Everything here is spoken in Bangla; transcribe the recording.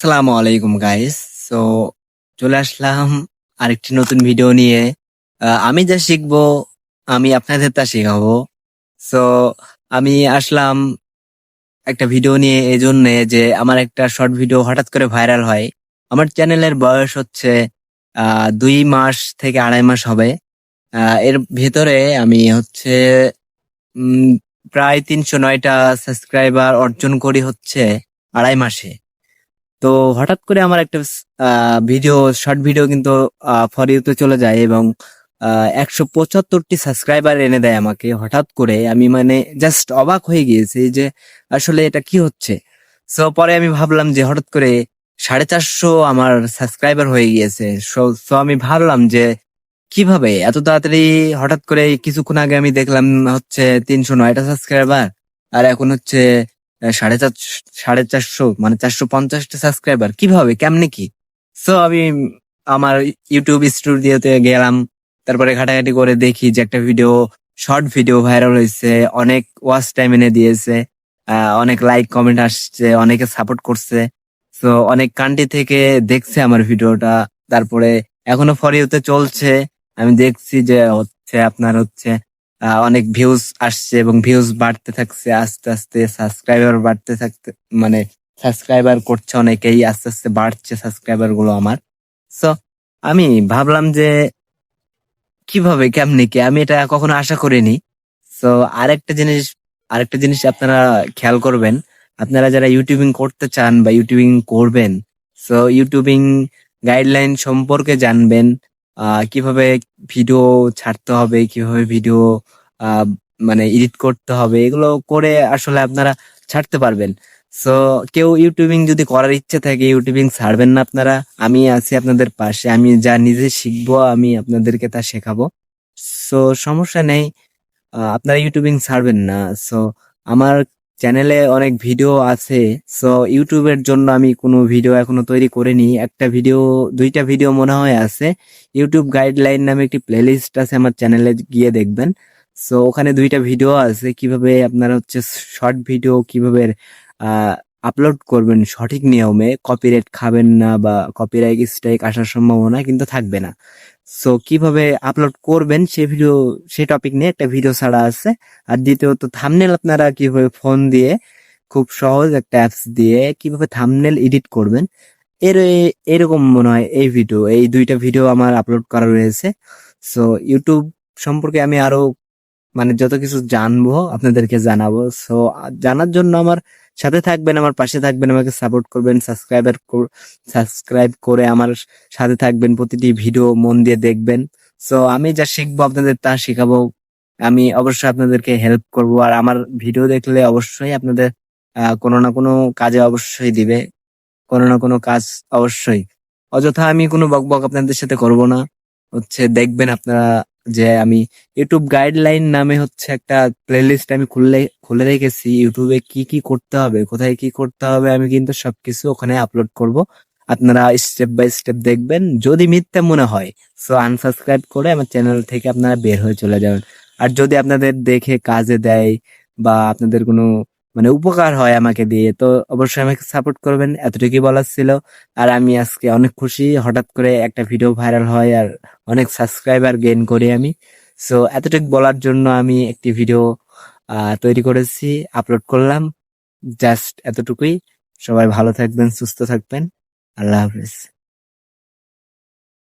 আসসালামু আলাইকুম গাইস সো চলে আসলাম আরেকটি নতুন ভিডিও নিয়ে। আমি যা শিখব, আমি আপনাদের তা শেখাবো। সো আমি আসলাম একটা ভিডিও নিয়ে এই জন্যে যে আমার একটা শর্ট ভিডিও হঠাৎ করে ভাইরাল হয়। আমার চ্যানেলের বয়স হচ্ছে দুই মাস থেকে আড়াই মাস হবে। এর ভেতরে আমি হচ্ছে প্রায় তিনশো নয়টা সাবস্ক্রাইবার অর্জন করি হচ্ছে আড়াই মাসে। তো হঠাৎ করে আমার একটা ভিডিও শর্ট ভিডিও কিন্তু ফর ইউতে চলে যায় এবং একশো পঁচাত্তরটি সাবস্ক্রাইবার এনে দেয় আমাকে হঠাৎ করে। আমি মানে জাস্ট অবাক হয়ে গিয়েছি যে আসলে এটা কি হচ্ছে? সো পরে আমি ভাবলাম যে হঠাৎ করে সাড়ে চারশো আমার সাবস্ক্রাইবার হয়ে গিয়েছে। সো আমি ভাবলাম যে কীভাবে? এত তাড়াতাড়ি হঠাৎ করে কিছুক্ষণ আগে আমি দেখলাম হচ্ছে তিনশো নয়টা সাবস্ক্রাইবার আর এখন হচ্ছে সাড়ে চার সাড়ে চারশো মানে চারশো পঞ্চাশটা সাবস্ক্রাইবার কীভাবে? কেমনে কি? সো আমি আমার ইউটিউব স্টুডিওতে গেলাম, তারপরে ঘাটাঘাটি করে দেখি যে একটা ভিডিও শর্ট ভিডিও ভাইরাল হয়েছে, অনেক ওয়াচ টাইম এনে দিয়েছে অনেক লাইক কমেন্ট আসছে, অনেকে সাপোর্ট করছে। তো অনেক কান্ট্রি থেকে দেখছে আমার ভিডিওটা তারপরে এখনও ফর ইউতে চলছে। আমি দেখছি যে হচ্ছে, আপনার হচ্ছে অনেক ভিউজ আসছে এবং ভিউজ বাড়তে থাকছে, আস্তে আস্তে সাবস্ক্রাইবার বাড়তে থাকতে মানে সাবস্ক্রাইবার করছে অনেকেই, আস্তে আস্তে বাড়ছে সাবস্ক্রাইবারগুলো আমার। সো আমি ভাবলাম যে কীভাবে, কেমনে কি? আমি এটা কখনো আশা করিনি। সো আরেকটা জিনিস আরেকটা জিনিস আপনারা খেয়াল করবেন। আপনারা যারা ইউটিউবিং করতে চান বা ইউটিউবিং করবেন সো ইউটিউবিং গাইডলাইন সম্পর্কে জানবেন। কীভাবে ভিডিও ছাড়তে হবে, কীভাবে ভিডিও মানে এডিট করতে হবে, এগুলো করে আসলে আপনারা ছাড়তে পারবেন। সো কেউ ইউটিউবিং যদি করার ইচ্ছে থাকে ইউটিউবিং ছাড়বেন না আপনারা। আমি আছি আপনাদের পাশে, আমি যা নিজে শিখব, আমি আপনাদেরকে তা শেখাবো। সো সমস্যা নেই। আপনারা ইউটিউবিং ছাড়বেন না। সো আমার চ্যানেলে অনেক ভিডিও আছে সো ইউটিউবের জন্য আমি কোনো ভিডিও এখনও তৈরি করিনি। একটা ভিডিও দুইটা ভিডিও মনে হয় আছে। ইউটিউব গাইডলাইন নামে একটি প্লেলিস্ট আছে আমার চ্যানেলে গিয়ে দেখবেন। সো ওখানে দুইটা ভিডিও আছে, কীভাবে আপনারা হচ্ছে শর্ট ভিডিও কীভাবে আপলোড করবেন সঠিক নিয়মে কপিরাইট খাবেন না বা কপিরাইট স্ট্রাইক আসার সম্ভাবনা কিন্তু থাকবে না। সো কীভাবে আপলোড করবেন সে ভিডিও সে টপিক নিয়ে একটা ভিডিও ছাড়া আছে। আর দ্বিতীয়ত থামনেল আপনারা কীভাবে ফোন দিয়ে, খুব সহজ একটা অ্যাপস দিয়ে কীভাবে থামনেল এডিট করবেন, এর, এরকম মনে হয় এই ভিডিও এই দুইটা ভিডিও আমার আপলোড করা রয়েছে। সো ইউটিউব সম্পর্কে আমি আরও মানে যত কিছু জানব, আপনাদেরকে জানাব। সো জানার জন্য আমার সাথে থাকবেন, আমার পাশে থাকবেন, আমাকে সাপোর্ট করবেন সাবস্ক্রাইবার সাবস্ক্রাইব করে আমার সাথে থাকবেন, প্রতিটি ভিডিও মন দিয়ে দেখবেন। সো আমি যা শিখব আপনাদের তা শেখাবো। আমি অবশ্যই আপনাদেরকে হেল্প করব। আর আমার ভিডিও দেখলে অবশ্যই আপনাদের কোনো না কোনো কাজে অবশ্যই দিবে। কোনো না কোনো কাজ অবশ্যই। অযথা আমি কোনো বকবক আপনাদের সাথে করব না। হচ্ছে দেখবেন আপনারা যে আমি ইউটিউব গাইডলাইন নামে হচ্ছে একটা প্লেলিস্ট আমি খুললে, খুলে রেখেছি ইউটিউবে কি কি করতে হবে, কোথায় কি করতে হবে, আমি কিন্তু সবকিছু ওখানে আপলোড করব। আপনারা স্টেপ বাই স্টেপ দেখবেন, যদি মিথ্যা মনে হয় সো আনসাবস্ক্রাইব করে আমার চ্যানেল থেকে আপনারা বের হয়ে চলে যাবেন। আর যদি আপনাদের দেখে কাজে দেয় বা আপনাদের কোনো মানে উপকার হয় আমাকে দিয়ে। তো অবশ্যই আমাকে সাপোর্ট করবেন, এতটুকুই বলার ছিল। আর আমি আজকে অনেক খুশি, হঠাৎ করে একটা ভিডিও ভাইরাল হয় আর অনেক সাবস্ক্রাইবার গেইন করি আমি। সো এতটুকু বলার জন্য আমি একটি ভিডিও তৈরি করেছি আপলোড করলাম। জাস্ট এতটুকুই। সবাই ভালো থাকবেন, সুস্থ থাকবেন। আল্লাহ হাফেজ।